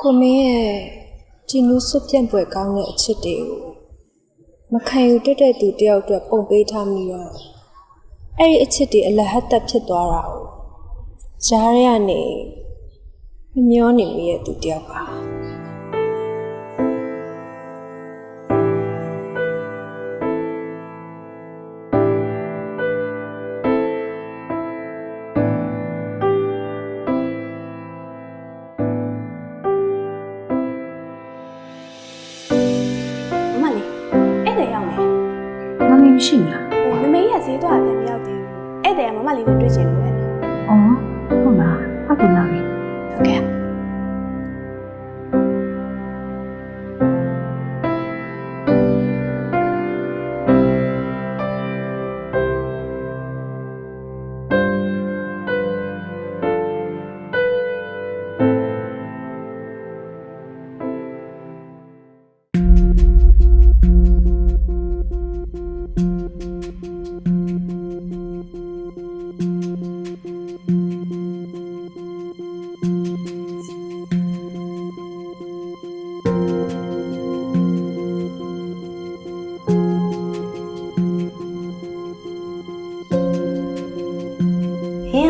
ကိုမင်းရဲ့ဂျင်းနူးစွတ်ပြန့်ပွဲကောင်းတဲ့အချစ်တွေကိုမခံယူတတ်တဲ့သူတယောက်အတွက်ပုံပေးထားမိတော့အဲ့ဒီအချစ်တွေအလဟတ်တက်ဖြစ်သွားတာကိုကြားရကနေမမျောနေမိရဲ့သူတယောက်ပါ ဟင်း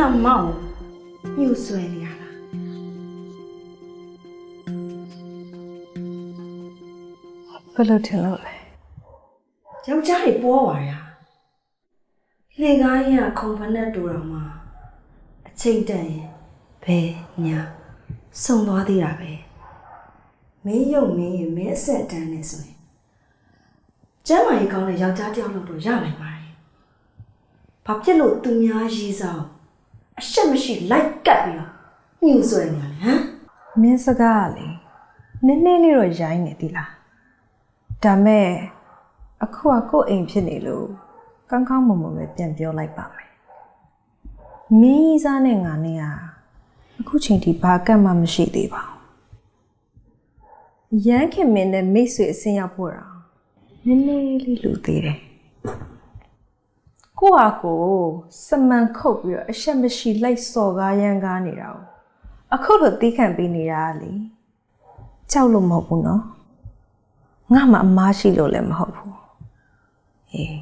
ကမောက်ညှို့ဆွဲနေ ဘယ်လိုထင်လို့လဲယောက်ျားတွေပေါ်ပါရလေကားရင်ကခုံဖက်နဲ့တူတော်မှာအချိန်တန်ရင်ဘယ်ညာစုံသွားသေးတာပဲမင်းရုပ်မင်းရင်မင်းအဆက်တန်းနေဆိုရင်ကျမ်းမာရေးကောင်းတဲ့ယောက်ျားတစ်ယောက်လောက်တော့ရနိုင်ပါတယ်ဘာဖြစ်လို့သူများရေးစားအောင်အရှက်မရှိလိုက်ကပ်ပြီးတော့ညှို့ဆွဲနေရလဲဟမ်မင်းစကားကလေနည်းနည်းလေးတော့ရိုင်းနေသီလား ဒါမဲ့အခုကကိုယ့်အိမ်ဖြစ်နေလို့ကောင်းကောင်းမွန်မွန်ပဲပြန်ပြောလိုက်ပါမယ်မင်းကြီးစားနဲ့ငါနဲ့ကအခုချိန်ထိဘာကတ်မှမရှိသေးပါဘူးရမ်းခင်မင်းနဲ့မိတ်ဆွေအစင်းရောက်ဖို့တာနည်းနည်းလေးလူသေးတယ်ကိုဟာကိုစမန်ခုတ်ပြီးတော့အရှက်မရှိလိုက်စော်ကားရမ်းကားနေတာ ਉਹ အခုလိုတီးခံပေးနေတာကလေကြောက်လို့မဟုတ်ဘူးနော် ငါမှအမားရှိလို့လည်းမဟုတ်ဘူးအေး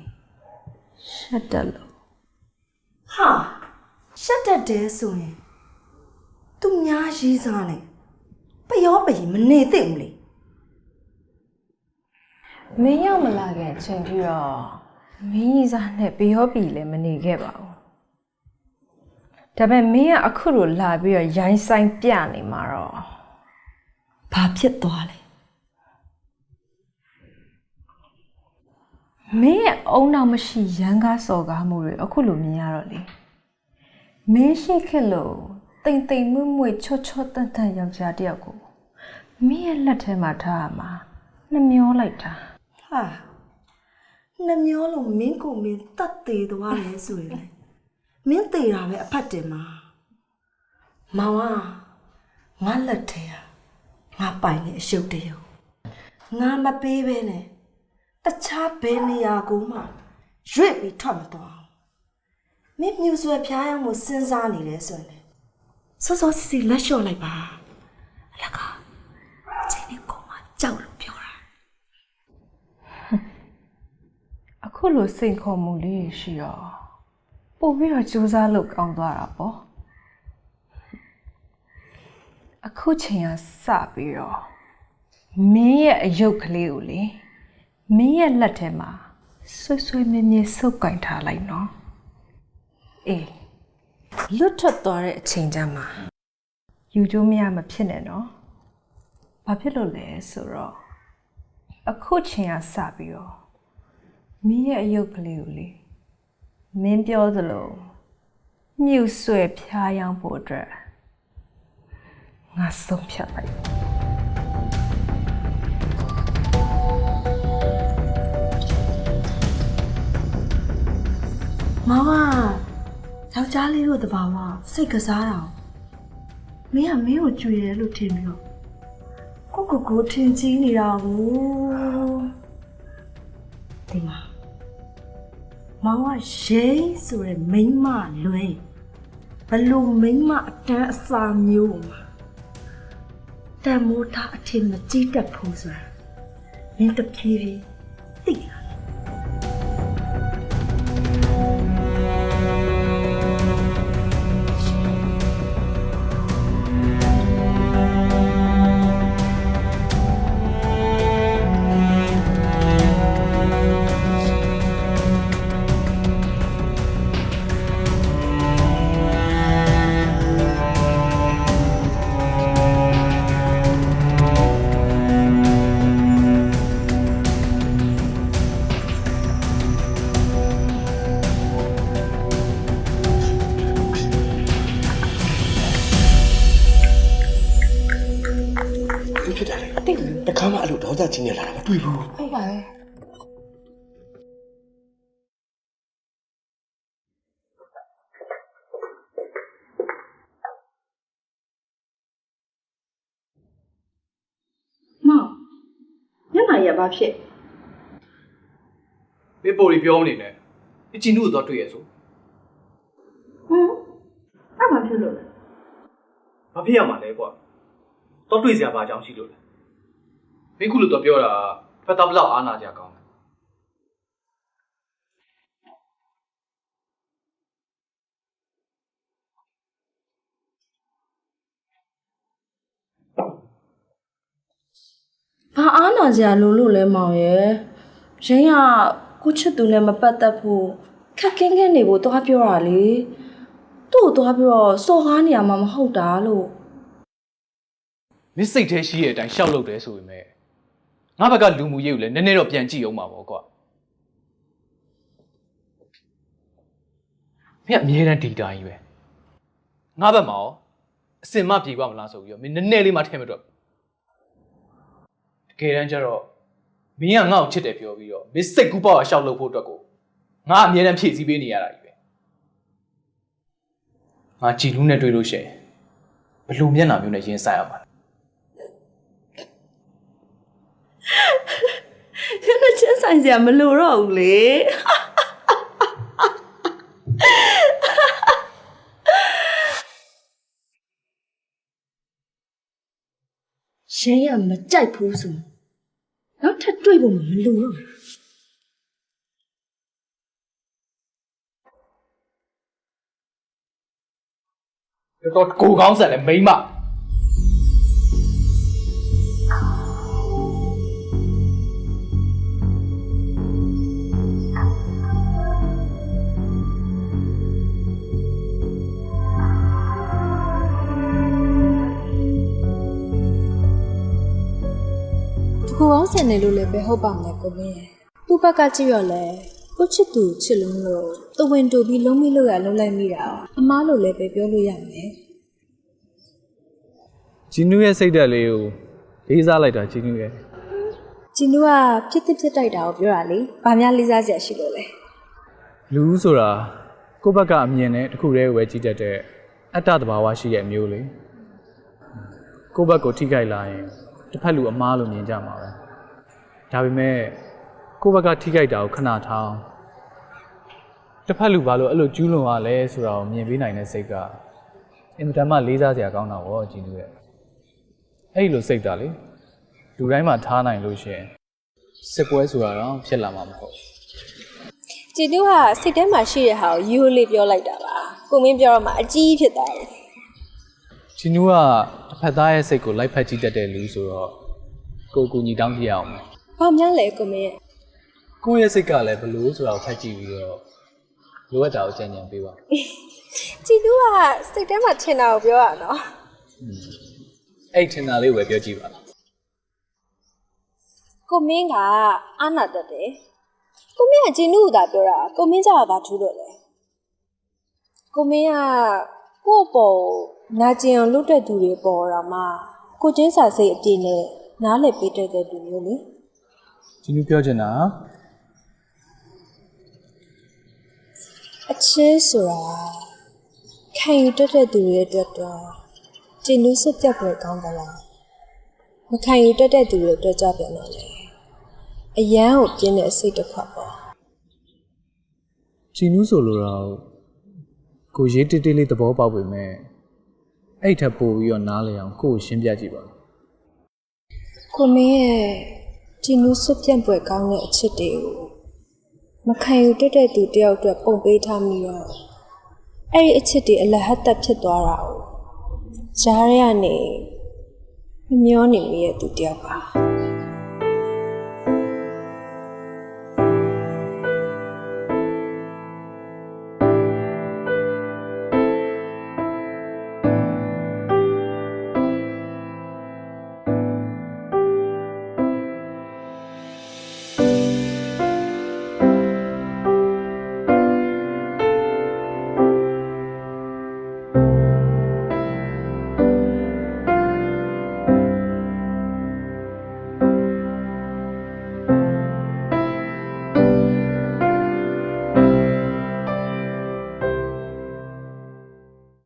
ရှက်တယ်လို့ဟာရှက်တတ်တယ်ဆိုရင်သူများရေးစားနေပယောပရင်မနေသင့်ဘူးလေမင်းရောက်မလာခင်အချိန်ပြီးတော့မင်းကြီးစားနဲ့ဘယောပီလည်းမနေခဲ့ပါဘူးဒါပေမဲ့မင်းကအခုလိုလာပြီးတော့ရိုင်းဆိုင်ပြနေမှာတော့ဘာဖြစ်သွားလဲ မင်းရဲ့အုံနောက်မရှိရန်ကားစော်ကားမှုတွေအခုလိုမြင်ရတော့လေမင်းရှိခက်လို့တိမ်တိမ်မွေ့မွေ့ချော့ချော့တန်တန်ယောက်ျားတစ်ယောက်ကိုမင်းရဲ့လက်ထဲမှာထားရမှာနှမျောလိုက်တာဟာနှမျောလုံးမင်းကိုမင်းတတ်သေးသွားလဲဆိုရင်လေမင်းသေးတာပဲအဖတ်တင်မှာမောင်ကငါလက်ထဲကငါပိုင်နေအရှုပ်တရုပ်ငါမပေးပဲနဲ့ တခြားဘယ်နေရာကိုမှရွေ့ပြီးထွက်မသွားအောင်မင်းမြူဆွဲဖျားရမှုစဉ်းစားနေလဲဆိုရင်လေစောစောစီစီလက်လျှော့လိုက်ပါအလကားအချိန်နဲ့ကိုမကြောက်လို့ပြောတာအခုလိုစိန်ခေါ်မှုလေးရှိတော့ပို့ပြီးတော့စူးစမ်းလို့ကောင်းသွားတာပေါ့အခုချိန်ကစပြီးတော့မင်းရဲ့အယုတ်ကလေးကိုလေ မင်းရဲ့လက်ထဲမှာဆွဆွမြဲမြဲစုပ်ကင်ထားလိုက်နော်အေးလွတ်ထွက်သွားတဲ့အချိန်ကျမှယူကျိုးမရမဖြစ်နဲ့နော်ဘာဖြစ်လို့လဲဆိုတော့အခုချိန်ကစပြီးတော့မင်းရဲ့အယုတ်ကလေးကိုလေမင်းပြောသလိုမြူဆွဲဖျားယောင်းဖို့အတွက်ငါဆုံးဖြတ်လိုက် မောင်ကယောက်ျားလေးတို့တဘာဝစိတ်ကစားတာ။မင်းကမင်းကိုကြွေတယ်လို့ထင်ပြီးတော့ကိုကိုကိုထင်ကြီးနေတာကိုဒီမှာမောင်ကရိမ့်ဆိုတဲ့မိန်းမလွဲဘလို့မိန်းမအတန်းအစာမျိုးမှာတန်မိုးထားအထင်မကြီးတတ်ဘူးဆိုတာမင်းတဖြည်းဖြည်းသိလာ တာမတွေ့ဘူးဟုတ်ပါရဲ့မောင်ညမရဘာဖြစ်မေပိုရီပြောမနေနဲ့အချင်းတို့တော့တွေ့ရဆိုဟမ်အဲ့ဘာဖြစ်လို့လဲဘာဖြစ်ရမှာလဲကွာတော့တွေ့စရာဘာအကြောင်းရှိလို့လဲ မင်းခုလို့တော့ပြောတာဖတ်တာဘလောက်အားနာကြကောင်းတယ်ဘာအားနာစရာလို့လို့လဲမောင်ရဲ့ရင်းကကိုချစ်သူနဲ့မပတ်သက်ဖို့ခက်ခင်းခင်းနေဖို့သွားပြောတာလေသူ့ကိုသွားပြီးတော့စော်ကားနေရမှာမဟုတ်တာလို့မင်းစိတ်แท้ရှိရဲ့အတိုင်းရှောက်လုပ်တယ်ဆိုပေမဲ့ ငါဘက်ကလူမှုရေးကိုလည်းနည်းနည်းတော့ပြန်ကြည့်အောင်ပါပေါ့ကွာမင်းကအမြဲတမ်းဒီတိုင်းကြီးပဲငါဘက်မှာရောအစင်မပြေပါမလားဆိုပြီးတော့မင်းနည်းနည်းလေးမှထဲမတော့တကယ်တမ်းကျတော့မင်းကငါ့ကိုချစ်တယ်ပြောပြီးတော့မင်းစိတ်ကူးပေါက်အောင်ရှောက်လုပ်ဖို့အတွက်ကိုငါအမြဲတမ်းဖြည့်ဆည်းပေးနေရတာကြီးပဲငါကြည်လူးနဲ့တွေ့လို့ရှိရင်ဘယ်လိုမျက်နှာမျိုးနဲ့ရင်ဆိုင်ရမှာလဲ ညနေချင်းဆိုင်စရာမလိုတော့ဘူးလေရင်းရမကြိုက်ဘူးဆိုနောက်ထပ်တွေ့ဖို့မလိုတော့ဘူးတော်တော်ကိုကောင်းဆက်လဲမိမတ ကူအောင်ဆန်နေလို့လည်းပဲဟုတ်ပါမလဲကိုမင်းရဲ့သူ့ဘက်ကကြည့်ရောလဲကိုချစ်သူချစ်လုံးလို့တဝင်တူပြီးလုံးမိလို့ရလုံးလိုက်မိတာအမားလို့လည်းပဲပြောလို့ရမယ်ဂျီနူရဲ့စိတ်ဓာတ်လေးကိုလေးစားလိုက်တာဂျီနူရဲ့ကျင်းတို့ကဖြစ်ဖြစ်ဖြစ်တိုက်တာကိုပြောတာလေ။ဘာများလေးစားစရာရှိလို့လဲလူဦးဆိုတာကိုယ့်ဘက်ကအမြင်နဲ့တစ်ခုတည်းကိုပဲကြည့်တတ်တဲ့အတ္တတဘာဝရှိရဲ့အမျိုးလေကိုယ့်ဘက်ကိုထိခိုက်လာရင်တစ်ဖက်လူအမားလို့မြင်ကြမှာပဲ ဒါပေမဲ့ကိုယ့်ဘက်ကထိခိုက်တာကိုခဏထောင်းတစ်ဖက်လူဘာလို့အဲ့လိုကျူးလွန်ရလဲဆိုတာကိုမြင်ပေးနိုင်တဲ့စိတ်ကအင်မတန်မှလေးစားစရာကောင်းတာဗောဂျီနူရဲ့အဲ့ဒီလိုစိတ်ဓာတ်လေလူတိုင်းမှာထားနိုင်လို့ရှရင်စစ်ပွဲဆိုတာတော့ဖြစ်လာမှာမဟုတ်ဘူး။ကျင်းတို့ကစိတ်ထဲမှာရှိတဲ့ဟာကိုယူလေးပြောလိုက်တာပါ။ကိုမင်းပြောတော့မှအကြီးဖြစ်သွားတယ်ချီနူးကတစ်ဖက်သားရဲ့စိတ်ကိုလိုက်ဖက်ကြည့်တတ်တဲ့လူဆိုတော့ကိုယ်ကူညီတောင်းကြည့်ရအောင်မယ်။ ဘာများလဲကိုမင်းရဲ့ကိုယ့်ရဲ့စိတ်ကလည်းဘလို့ဆိုတာကိုဖက်ကြည့်ပြီးတော့လိုအပ်တာကိုကြံကြံပေးပါ။ကျင်းတို့ကစိတ်ထဲမှာထင်တာကိုပြောရနော်အဲ့ထင်တာလေးကိုပဲပြောကြည့်ပါလား။ကိုမင်းကအာနာတတ်တယ်။ကိုမင်းကကျင်းတို့ကသာပြောတာကိုမင်းကြောက်ဘာထူးလို့လဲ။ကိုမင်းကကိုယ့်ပေါ်နာကျင်အောင်လုပ်တဲ့သူတွေပေါ်တော့မှကိုချင်းစာစိတ်အပြည့်နဲ့နားလည်ပေးတတ်တဲ့လူမျိုးလေ ချီနူးပြောချင်တာအချင်းဆိုတာခံယူတတ်တဲ့သူတွေအတွက်တော့ကျင်းလို့စက်ပြတ်ပွဲကောင်းသလားမခံယူတတ်တဲ့သူတွေအတွက်ကြပြန်တော့လေအရန်ကိုပြင်းတဲ့စိတ်တစ်ခွက်ပေါ့ချီနူးဆိုလိုတော့ကိုရေးတေးတေးလေးသဘောပေါက်ပေမဲ့အဲ့ထက်ပိုပြီးတော့နားလေအောင်ကိုယ့်ကိုရှင်းပြကြည့်ပါကိုမင်းရဲ့ ဒီနူးစွပြန့်ပွဲကောင်းတဲ့အချစ်တွေကိုမခံယူတတ်တဲ့သူတယောက်အတွက်ပုံပေးထားမိတော့အဲ့ဒီအချစ်တွေအလဟတ်တက်ဖြစ်သွားတာ哦ကြားရရနေမမျောနေမိရဲ့သူတယောက်ပါ